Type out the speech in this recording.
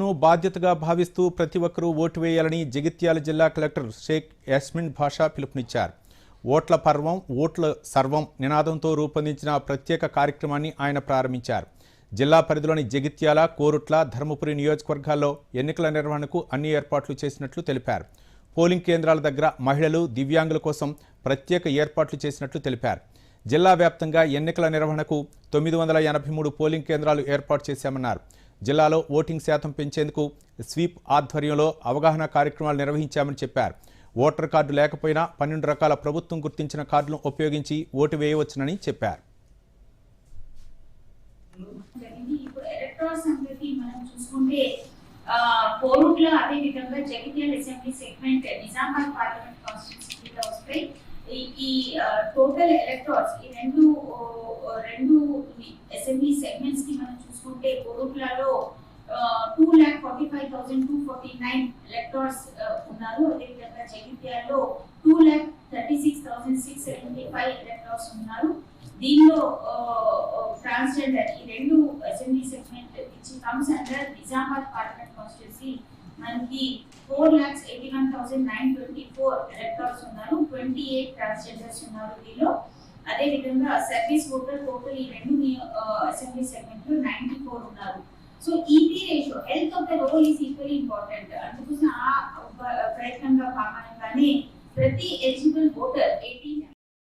ను బాధ్యతగా భావిస్తూ ప్రతి ఒక్కరూ ఓటు వేయాలని జగిత్యాల జిల్లా కలెక్టర్ షేక్ యాస్మిన్ భాషా పిలుపునిచ్చారు. ఓట్ల పర్వం ఓట్ల సర్వం నినాదంతో రూపొందించిన ప్రత్యేక కార్యక్రమాన్ని ఆయన ప్రారంభించారు. జిల్లా పరిధిలోని జగిత్యాల కోరుట్ల ధర్మపురి నియోజకవర్గాల్లో ఎన్నికల నిర్వహణకు అన్ని ఏర్పాట్లు చేసినట్లు తెలిపారు. పోలింగ్ కేంద్రాల దగ్గర మహిళలు దివ్యాంగుల కోసం ప్రత్యేక ఏర్పాట్లు చేసినట్లు తెలిపారు. జిల్లా వ్యాప్తంగా ఎన్నికల నిర్వహణకు తొమ్మిది వందల ఎనభై మూడు పోలింగ్ కేంద్రాలు ఏర్పాటు చేశామన్నారు. జిల్లాలో ఓటింగ్ శాతం పెంచేందుకు స్వీప్ ఆధ్వర్యంలో అవగాహన కార్యక్రమాలు నిర్వహించామని చెప్పారు. ఓటర్ కార్డు లేకపోయినా పన్నెండు రకాల ప్రభుత్వం గుర్తించిన కార్డులను ఉపయోగించి ఓటు వేయవచ్చునని చెప్పారు. కోరుట్ల అదే విధంగా Jagtial assembly segment Nizamabad parliament కాన్స్టిట్యూన్సీలో వస్తాయి. ఈ- టోటల్ ఎలక్ట్రాన్స్ ఈ రెండు రెండు అసెంబ్లీ సెగ్మెంట్స్కి ఉంటే కోరుట్లలో two lakh forty five thousand two forty nine electorals ఉన్నారు. అదేవిధంగా జగిత్యాల్లో two lakh thirty six thousand six seventy five electorals ఉన్నారు దీనిలో ట్రాన్స్జెండర్ ఈ రెండు అసెంబ్లీ సెగ్మెంట్ ఇచ్చి comes under Nizamabad parliament constituency మనకి four lakhs eighty one thousand nine twenty four electors ఉన్నారు. Twenty eight transgenders ఉన్నారు దీనిలో. అదే విధంగా సర్వీస్ ఓటర్ టోటల్ ఈ రెండు అసెంబ్లీ సెగ్మెంట్లో నైన్టీ ఫోర్ ఉన్నారు so EP ratio health of the role is equally important అందుకోసం ఆ ప్రయత్నంగా భాగంగానే ప్రతి ఎలిజిబుల్ ఓటర్ ఎయిటీ